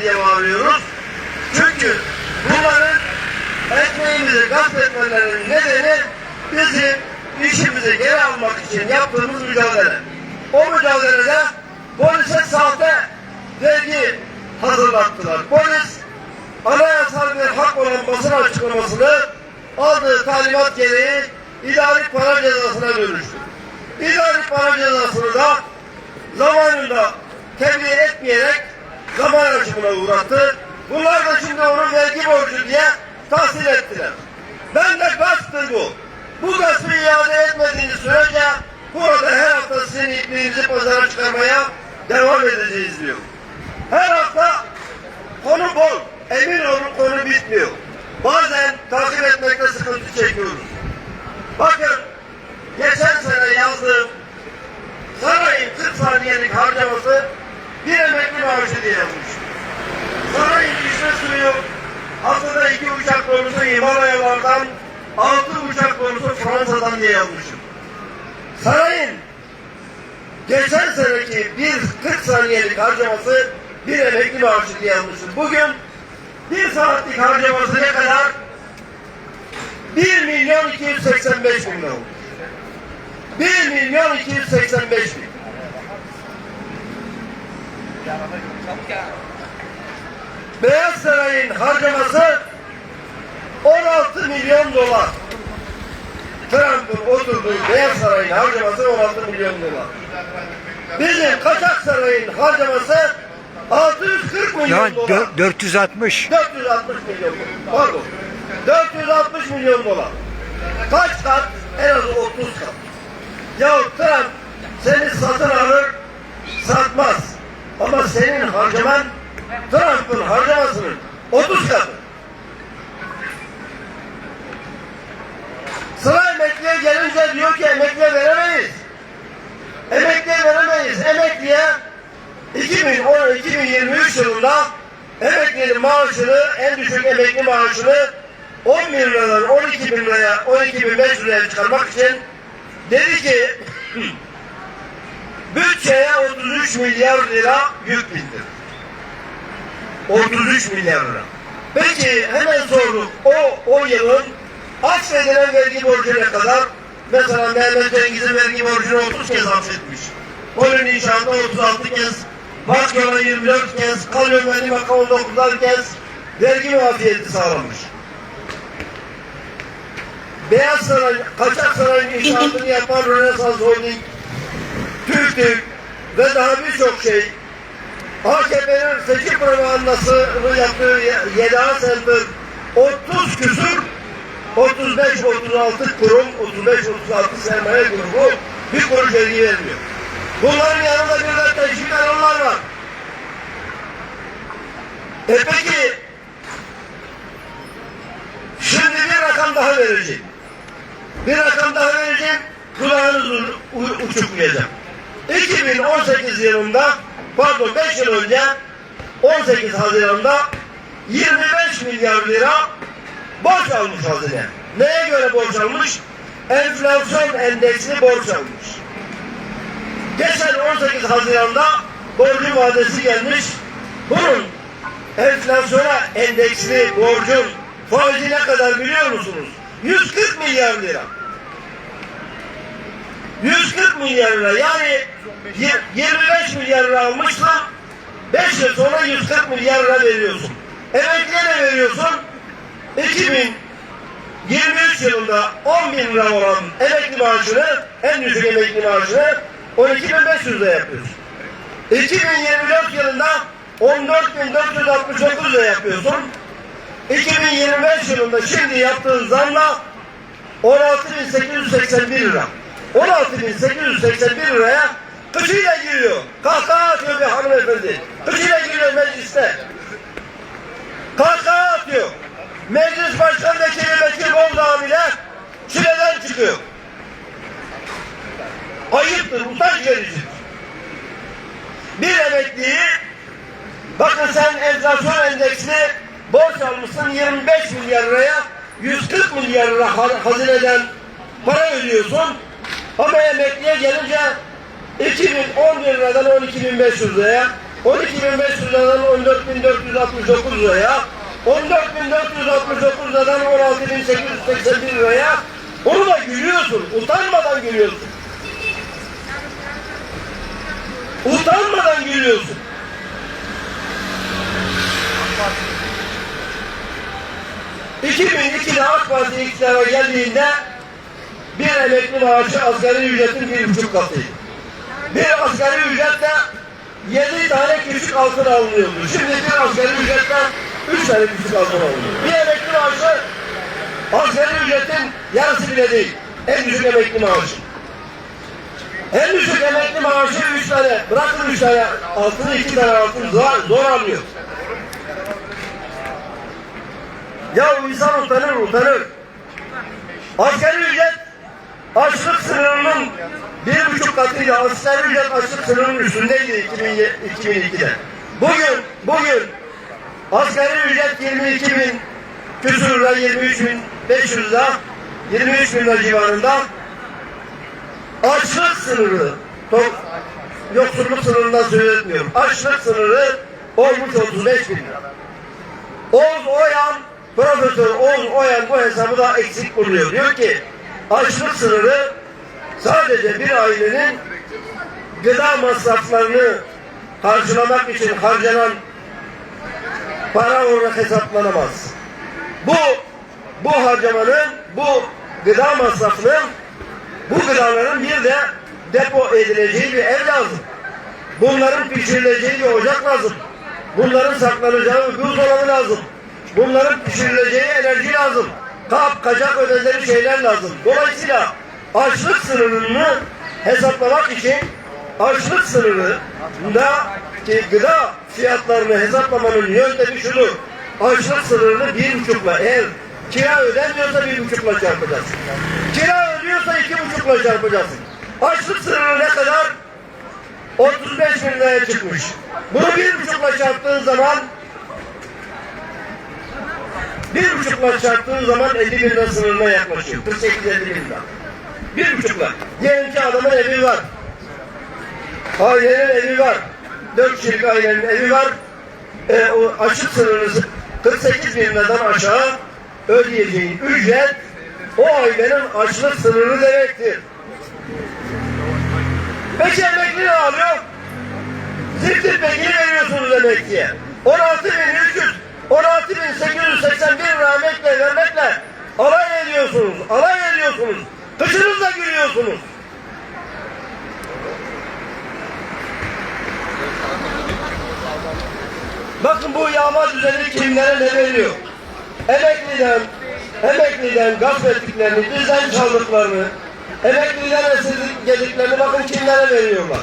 diye bağırıyoruz. Çünkü bunların ekmeğimizi gasp etmelerinin nedeni bizim işimizi geri almak için yaptığımız mücadele. O mücadelede polise sahte vergi hazırlattılar. Polis anayasal bir hak olan basın açıklamasını aldığı talimat gereği idari para cezasına dönüştü. İdari para cezasını da zamanında tebliğ etmeyerek zaman aşımına uğrattı. Bunlar da şimdi onu vergi borcu diye tahsil ettiler. Ben de gasptır bu. Bu gaspı iade etmediğiniz sürece burada her hafta sizin ipliğinizi pazara çıkarmaya devam edeceğiz diyor. Her hafta konu bol. Emin olun konu bitmiyor. Bazen takip etmekte sıkıntı çekiyoruz. Bakın geçen sene yazdığım sarayın 40 saniyelik harcaması bir emekli maaşı diye yazmış. Sarayın içme suyu haftada iki uçak dolusu Himalayalardan altı uçak dolusu Fransa'dan diye yazmışım. Sarayın geçen seneki bir 40 saniyelik harcaması bir emekli maaşı diye yazmışım. Bugün bir saatlik harcaması ne kadar? 1 milyon 285 bin olmuş. 1 milyon 285 bin. Beyaz Saray'ın harcaması 16 milyon dolar. Trump'ın oturduğu Beyaz Saray'ın harcaması 16 milyon dolar. Bizim Kaçak Saray'ın harcaması 640 milyon Yani dolar. dö- 460. 460 milyon dolar. Pardon. 460 milyon dolar. Kaç kat? En az 30 kat. Ya Trump seni satın alır, satmaz. Ama senin harcaman Trump'ın harcamasının 30 katı. Sıra emekliye gelince diyor ki emekliye veremeyiz. Emekliye veremeyiz. Emekliye 2010-2023 yılında emeklinin maaşını, en düşük emekli maaşını 10 bin liradan 12 bin liraya, 12 bin 500 liraya çıkarmak için dedi ki bütçeye 33 milyar lira yük bindir. 33 milyar lira. Peki hemen sorduk. O, o yılın affedilen vergi borcu ne kadar? Mesela Mehmet Cengiz'in vergi borcunu 30 kez affetmiş. Kolun inşaatı 36 kez, Bakyol'a 24 kez, Kalyon ve Limak'a 19'ar kez vergi muafiyeti sağlamış. Beyaz Saray, Kaçak Saray'ın inşaatını yapan Rönesans Holding, Türk ve daha birçok şey AKP'nin seçim propagandasını yaptığı Yeda Center 30 küsur 35-36 kurum, 35-36 sermaye grubu bir kuruş vergi vermiyor. Bunların yanında bir de teşvik alanlar var. E peki şimdi bir rakam daha vereceğim. Bir rakam daha vereceğim. Kulağınız u- u- uçuklayacak. 2018 yılında pardon 5 yıl önce 18 Haziran'da 25 milyar lira borç almış hazine. Neye göre borç almış? Enflasyon endeksli borç almış. Geçen 18 Haziran'da borcun vadesi gelmiş. Bunun enflasyona endeksli borcun faizi ne kadar biliyor musunuz? 140 milyar lira. 140 milyar lira yani y- 25 milyar lira almışsın 5 yıl sonra 140 milyar lira veriyorsun. Emekliye ne veriyorsun? 2023 yılında 10 bin lira olan emekli maaşını en düşük emekli maaşını 12.500 lira yapıyorsun. 2024 yılında 14.469 lira yapıyorsun. 2025 yılında şimdi yaptığın zamla 16.881 lira. 16.881 liraya kıçıyla giriyor. Kahkaha atıyor bir hanımefendi. Kıçıyla giriyor mecliste. Kahkaha atıyor. Meclis Başkan Vekili Bekir Bozdağ bile çileden çıkıyor. Ayıptır, utanç vericidir. Bir emekliyi bakın sen enflasyon endeksli borç almışsın 25 milyar liraya 140 milyar lira ha- hazineden para ödüyorsun ama emekliye gelince 2010 liradan 12.500 liraya 12.500 liradan 14.469 liraya, 14.469 liradan 16.881 liraya, onu da gülüyorsun, utanmadan gülüyorsun. Utanmadan gülüyorsun. ...2002'de AK Parti iktidara geldiğinde... ...bir emekli maaşı asgari ücretin bir buçuk katıydı. Bir asgari ücretle... ...yedi tane küçük altın alınıyordu. Şimdi bir asgari ücretle... ...üç tane küçük altın alınıyor. Bir emekli maaşı... ...asgari ücretin yarısı bile değil. En düşük emekli maaşı. En düşük emekli maaşı üç tane. Bırakın üç tane altını iki tane altın zor, zor alıyor. Ya insan utanır utanır. Asgari ücret açlık sınırının bir buçuk katıyla asgari ücret açlık sınırının üstündeydi 2002'de. Bugün, bugün asgari ücret 22 bin küsur lira 23 bin 500 lira 23 bin civarında açlık sınırı to- yoksulluk sınırından söz etmiyorum. Açlık sınırı olmuş 35 bin lira. Oğuz Oyan, Profesör Oğuz Oyan bu hesabı da eksik buluyor. Diyor ki açlık sınırı sadece bir ailenin gıda masraflarını karşılamak için harcanan para olarak hesaplanamaz. Bu bu harcamanın, bu gıda masrafının bu gıdaların bir de depo edileceği bir ev lazım. Bunların pişirileceği bir ocak lazım. Bunların saklanacağı bir buzdolabı lazım. Bunların pişirileceği enerji lazım. Kap, kaçak ödedikleri şeyler lazım. Dolayısıyla açlık sınırını hesaplamak için açlık sınırında ki gıda fiyatlarını hesaplamanın yöntemi şudur. Açlık sınırını bir buçukla eğer kira ödenmiyorsa bir buçukla çarpacaksın. Kira ödüyorsa iki buçukla çarpacaksın. Açlık sınırı ne kadar? 35 bin liraya çıkmış. Bunu bir buçukla çarptığın zaman bir buçukla çarptığın zaman 50 bin lira sınırına yaklaşıyor. 48-50 bin lira. Bir buçukla. Diyelim ki adamın evi var. Ailenin evi var. Dört kişilik ailenin evi var. E, o açık sınırını 48 bin liradan aşağı ödeyeceğin ücret o ailenin açlık sınırı demektir. Peki emekli ne alıyor? Ziftir bekini veriyorsunuz emekliye. 16 bin 300, 16 bin 881 lira emekle vermekle alay ediyorsunuz, alay ediyorsunuz. Kışınızla gülüyorsunuz. Bakın bu yağma düzeni kimlere ne veriyor? Emekliden, emekliden gasp ettiklerini, bizden çaldıklarını, emekliden esirgediklerini bakın kimlere veriyorlar.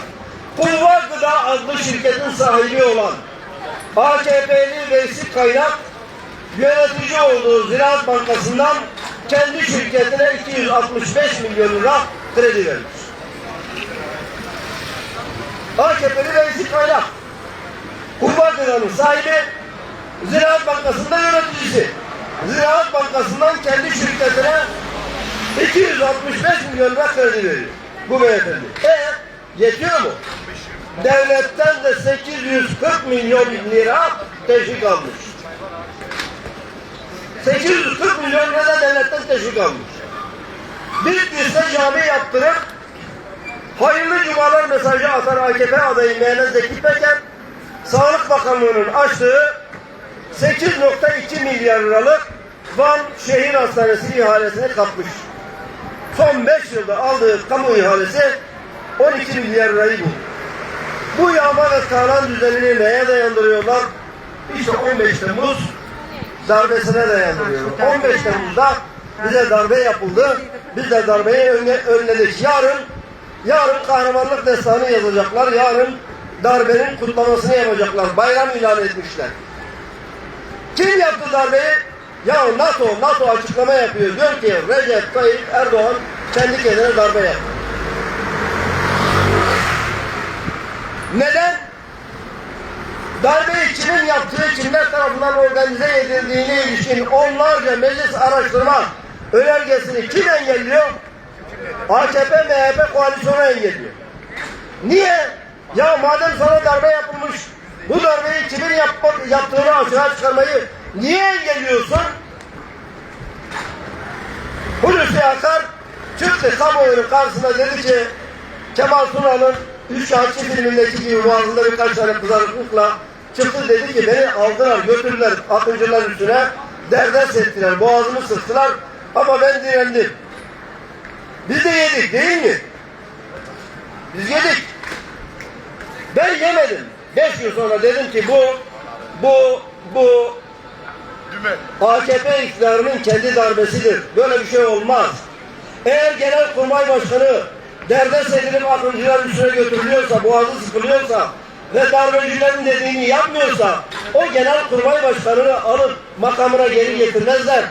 Kulvar Gıda adlı şirketin sahibi olan AKP'li Veysi Kaynak yönetici olduğu Ziraat Bankası'ndan kendi şirketine 265 milyon lira kredi vermiş. AKP'li Veysi Kaynak Kulvar Gıda'nın sahibi Ziraat Bankası'nda yöneticisi. Ziraat Bankası'ndan kendi şirketine 265 milyon lira kredi veriyor. Bu beyefendi. E yetiyor mu? Devletten de 840 milyon lira teşvik almış. 840 milyon lira devletten teşvik almış. Bitlis'te cami yaptırıp hayırlı cumalar mesajı atan AKP adayı Mehmet Zeki Peker Sağlık Bakanlığı'nın açtığı 8.2 milyar liralık Van Şehir Hastanesi ihalesini kapmış. Son 5 yılda aldığı kamu ihalesi 12 milyar lirayı buldu. Bu yağma ve talan düzenini neye dayandırıyorlar? İşte 15 Temmuz darbesine dayandırıyorlar. 15 Temmuz'da bize darbe yapıldı. Biz de darbeyi önle, önledik. Yarın yarın kahramanlık destanı yazacaklar. Yarın darbenin kutlamasını yapacaklar. Bayram ilan etmişler. Kim yaptı darbeyi? Ya NATO, NATO açıklama yapıyor. Diyor ki Recep Tayyip Erdoğan kendi kendine darbe yaptı. Neden? Darbeyi kimin yaptığı, kimler tarafından organize edildiğine ilişkin onlarca meclis araştırma önergesini kim engelliyor? AKP, MHP koalisyonu engelliyor. Niye? Ya madem sana darbe yapılmış, Bu darbeyi kimin yapmak, yaptığını açığa çıkarmayı niye engelliyorsun? Hulusi Akar çıktı kamuoyunun karşısına dedi ki Kemal Sunal'ın Üç Şahçı filmindeki gibi boğazında birkaç tane kızarıklıkla çıktı dedi ki beni aldılar götürdüler akıncılar üstüne derdest ettiler boğazımı sıktılar ama ben direndim. Biz de yedik değil mi? Biz yedik. Ben yemedim. Beş yıl sonra dedim ki bu bu bu AKP iktidarının kendi darbesidir. Böyle bir şey olmaz. Eğer genel kurmay başkanı derdest edilip akıncılar üstüne götürülüyorsa, boğazı sıkılıyorsa ve darbecilerin dediğini yapmıyorsa o genel kurmay başkanını alıp makamına geri getirmezler.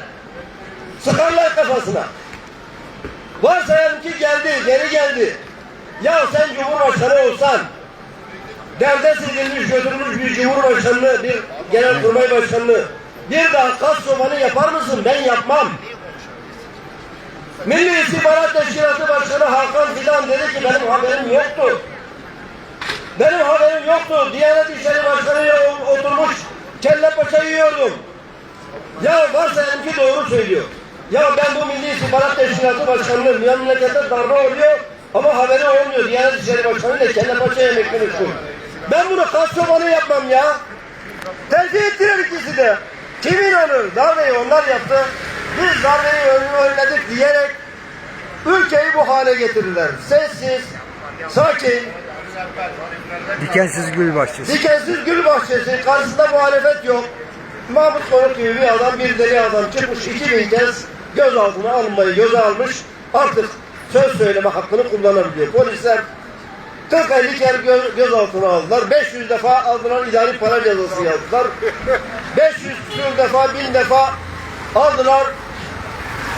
Sıkarlar kafasına. Varsayalım ki geldi, geri geldi. Ya sen Cumhurbaşkanı olsan, derdest edilmiş, götürülmüş bir Cumhurbaşkanını, bir Genelkurmay Başkanını bir daha kas çobanı yapar mısın? Ben yapmam. Milli İstihbarat Teşkilatı Başkanı Hakan Fidan dedi ki benim haberim yoktu. Benim haberim yoktu. Diyanet İşleri Başkanı'yla oturmuş kelle paça yiyordum. Ya varsayalım ki doğru söylüyor. Ya ben bu Milli İstihbarat Teşkilatı Başkanı'nın memlekette darbe oluyor ama haberi olmuyor. Diyanet İşleri Başkanı ile kelle paça yemekten uçtum. Ben bunu kas çobanı yapmam ya. Tercih ettiler ikisi de. Kim inanır? Darbeyi onlar yaptı. Biz darbeyi önledik diyerek ülkeyi bu hale getirdiler. Sessiz, sakin, Dikensiz gül bahçesi. dikensiz gül bahçesi, karşısında muhalefet yok. Mahmut Konuk gibi bir adam, bir deli adam çıkmış iki bin kez gözaltına alınmayı göze almış. Artık söz söyleme hakkını kullanabiliyor. Polisler 40-50 kere göz, gözaltına aldılar. 500 defa aldılar idari para cezası yazdılar. 500 küsur defa, 1000 defa aldılar.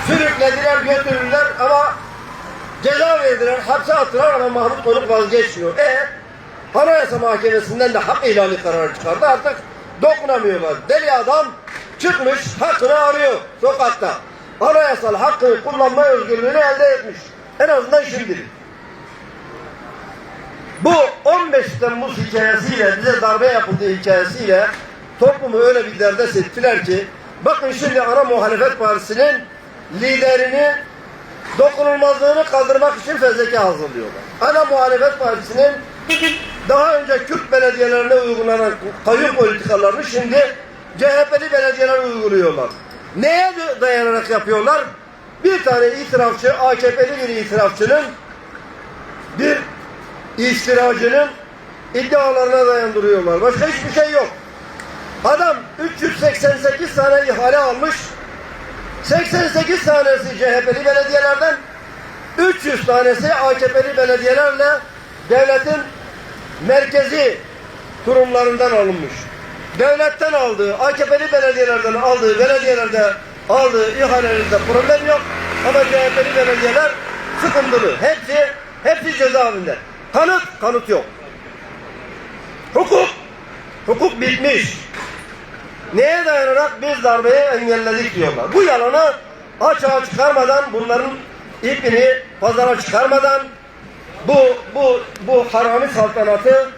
Sürüklediler, götürdüler ama ceza verdiler, hapse attılar ama Mahmut Konuk vazgeçmiyor. E Anayasa Mahkemesi'nden de hak ihlali kararı çıkardı. Artık dokunamıyorlar. Deli adam çıkmış, hakkını arıyor sokakta. Anayasal hakkını kullanma özgürlüğünü elde etmiş. En azından şimdilik. Bu 15 Temmuz hikayesiyle, bize darbe yapıldığı hikayesiyle toplumu öyle bir derdest ettiler ki bakın şimdi ana muhalefet partisinin liderini dokunulmazlığını kaldırmak için fezleke hazırlıyorlar. Ana muhalefet partisinin daha önce Kürt belediyelerine uygulanan kayyum politikalarını şimdi CHP'li belediyeler uyguluyorlar. Neye dayanarak yapıyorlar? Bir tane itirafçı, AKP'li bir itirafçının bir istiracının iddialarına dayandırıyorlar. Başka hiçbir şey yok. Adam 388 tane ihale almış. 88 tanesi CHP'li belediyelerden 300 tanesi AKP'li belediyelerle devletin merkezi kurumlarından alınmış. Devletten aldığı, AKP'li belediyelerden aldığı, belediyelerde aldığı ihalelerde problem yok. Ama CHP'li belediyeler sıkıntılı. Hepsi, hepsi cezaevinde. Kanıt, kanıt yok. Hukuk, hukuk bitmiş. Neye dayanarak biz darbeyi engelledik diyorlar. Bu yalanı açığa çıkarmadan, bunların ipini pazara çıkarmadan bu bu bu harami saltanatı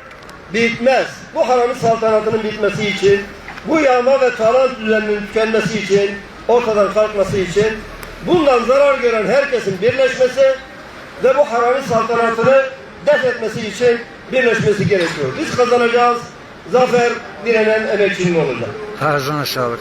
bitmez. Bu harami saltanatının bitmesi için, bu yağma ve talan düzeninin tükenmesi için, ortadan kalkması için bundan zarar gören herkesin birleşmesi ve bu harami saltanatını def etmesi için birleşmesi gerekiyor. Biz kazanacağız. Zafer direnen emekçinin olacak. Ağzına sağlık.